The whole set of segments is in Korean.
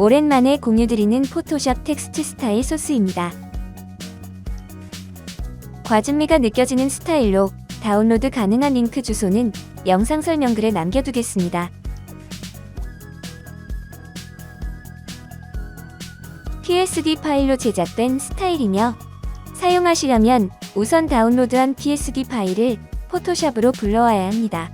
오랜만에 공유드리는 포토샵 텍스트 스타일 소스입니다. 과즙미가 느껴지는 스타일로 다운로드 가능한 링크 주소는 영상 설명글에 남겨두겠습니다. PSD 파일로 제작된 스타일이며 사용하시려면 우선 다운로드한 PSD 파일을 포토샵으로 불러와야 합니다.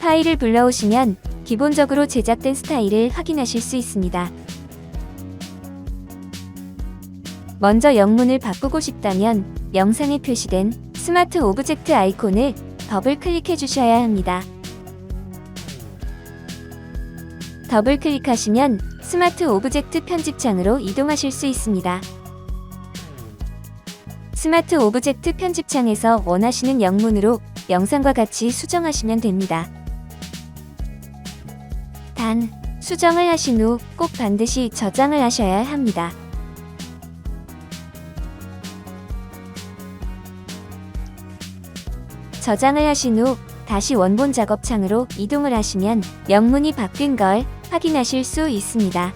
파일을 불러오시면 기본적으로 제작된 스타일을 확인하실 수 있습니다. 먼저 영문을 바꾸고 싶다면 영상에 표시된 스마트 오브젝트 아이콘을 더블 클릭해 주셔야 합니다. 더블 클릭하시면 스마트 오브젝트 편집창으로 이동하실 수 있습니다. 스마트 오브젝트 편집창에서 원하시는 영문으로 영상과 같이 수정하시면 됩니다. 단, 수정을 하신 후 꼭 반드시 저장을 하셔야 합니다. 저장을 하신 후 다시 원본 작업 창으로 이동을 하시면 영문이 바뀐 걸 확인하실 수 있습니다.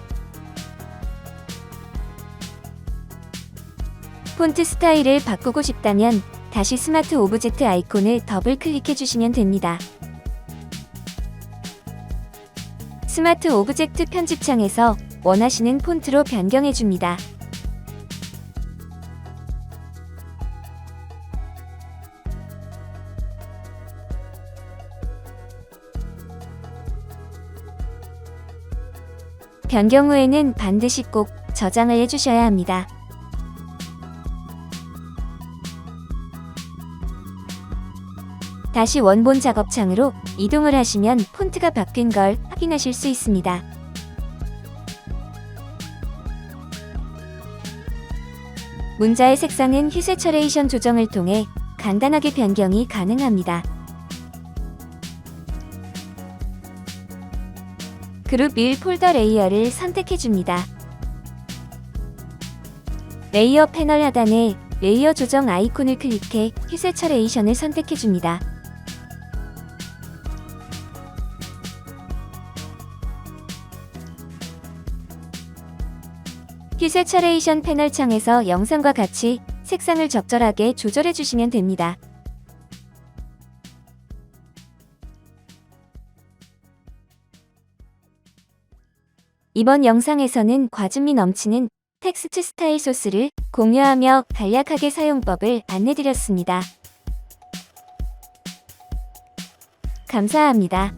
폰트 스타일을 바꾸고 싶다면 다시 스마트 오브젝트 아이콘을 더블 클릭해 주시면 됩니다. 스마트 오브젝트 편집창에서 원하시는 폰트로 변경해 줍니다. 변경 후에는 반드시 꼭 저장을 해주셔야 합니다. 다시 원본 작업창으로 이동을 하시면 폰트가 바뀐 걸 확인하실 수 있습니다. 문자의 색상은 희세처레이션 조정을 통해 간단하게 변경이 가능합니다. 그룹 1 폴더 레이어를 선택해 줍니다. 레이어 패널 하단에 레이어 조정 아이콘을 클릭해 희세처레이션을 선택해 줍니다. 희세처레이션 패널 창에서 영상과 같이 색상을 적절하게 조절해 주시면 됩니다. 이번 영상에서는 과즙미 넘치는 텍스트 스타일 소스를 공유하며 간략하게 사용법을 안내드렸습니다. 감사합니다.